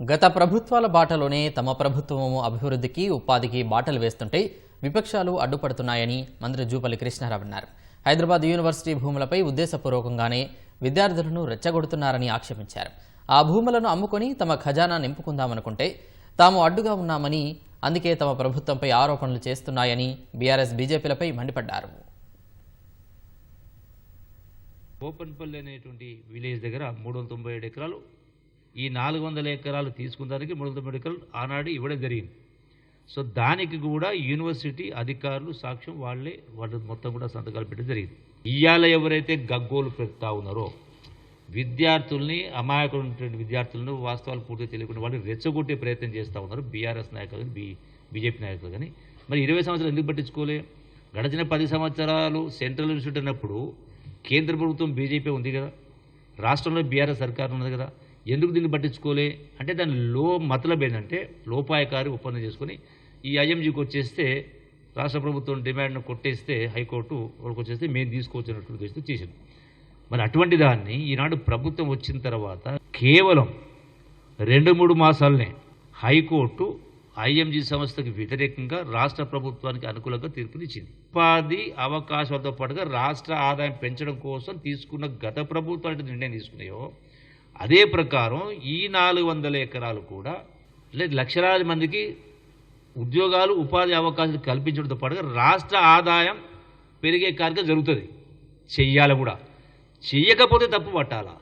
గత ప్రభుత్వాల బాటలోనే తమ ప్రభుత్వము అభివృద్ధికి ఉపాధికి బాటలు వేస్తుంటే విపక్షాలు అడ్డుపడుతున్నాయని మంత్రి జూపల్లి కృష్ణారావు అన్నారు. హైదరాబాద్ యూనివర్సిటీ భూములపై ఉద్దేశపూర్వకంగానే విద్యార్థులను రెచ్చగొడుతున్నారని ఆక్షేపించారు. ఆ భూములను అమ్ముకొని తమ ఖజానా నింపుకుందామనుకుంటే తాము అడ్డుగా ఉన్నామని అందుకే తమ ప్రభుత్వంపై ఆరోపణలు చేస్తున్నాయని బీఆర్ఎస్ బీజేపీలపై మండిపడ్డారు. బోపన్పల్లి అనేటువంటి విలేజ్ దగ్గర మూడు వందల తొంభై ఏడు ఎకరాలు ఈ నాలుగు వందల ఎకరాలు తీసుకున్నదానికి మూడు వందల తొంభై ఆనాడు ఇవ్వడం జరిగింది. సో దానికి కూడా యూనివర్సిటీ అధికారులు సాక్ష్యం వాళ్ళే వాళ్ళు మొత్తం కూడా సంతకాలు పెట్టడం జరిగింది. ఇవాళ ఎవరైతే గగ్గోలు పెడతా ఉన్నారో విద్యార్థుల్ని అమాయకులైనటువంటి విద్యార్థులను వాస్తవాలు పూర్తిగా తెలియకుండా వాళ్ళు రెచ్చగొట్టే ప్రయత్నం చేస్తూ ఉన్నారు బీఆర్ఎస్ నాయకులు కానీ బీ బీజేపీ నాయకులు కానీ. మరి ఇరవై సంవత్సరాలు ఎందుకు పట్టించుకోలే? గడిచిన పది సంవత్సరాలు సెంట్రల్ యూనివర్సిటీ అన్నప్పుడు కేంద్ర ప్రభుత్వం బీజేపీ ఉంది కదా. రాష్ట్రంలో బీఆర్ఎస్ సర్కారు ఉన్నది కదా. ఎందుకు దీన్ని పట్టించుకోలే? అంటే దాని లో మతలబ్ ఏంటంటే లోపాయకారి ఒప్పందం చేసుకొని ఈ ఐఎంజీకి వచ్చేస్తే రాష్ట్ర ప్రభుత్వం డిమాండ్ను కొట్టేస్తే హైకోర్టు వాళ్ళకి వచ్చేస్తే మేము తీసుకోవచ్చినట్టు చేస్తే చేసింది. మరి అటువంటి దాన్ని ఈనాడు ప్రభుత్వం వచ్చిన తర్వాత కేవలం రెండు మూడు మాసాలనే హైకోర్టు ఐఎంజీ సంస్థకి వ్యతిరేకంగా రాష్ట్ర ప్రభుత్వానికి అనుకూలంగా తీర్పునిచ్చింది ఉపాధి అవకాశాలతో పాటుగా రాష్ట్ర ఆదాయం పెంచడం కోసం తీసుకున్న గత ప్రభుత్వం అంటే నిర్ణయం తీసుకున్నాయో అదే ప్రకారం ఈ నాలుగు వందల ఎకరాలు కూడా లేదు లక్షలాది మందికి ఉద్యోగాలు ఉపాధి అవకాశాలు కల్పించడంతో పాటుగా రాష్ట్ర ఆదాయం పెరిగే కార్యక్రమం జరుగుతుంది. చెయ్యాలి కూడా. చెయ్యకపోతే తప్పు పట్టాలా?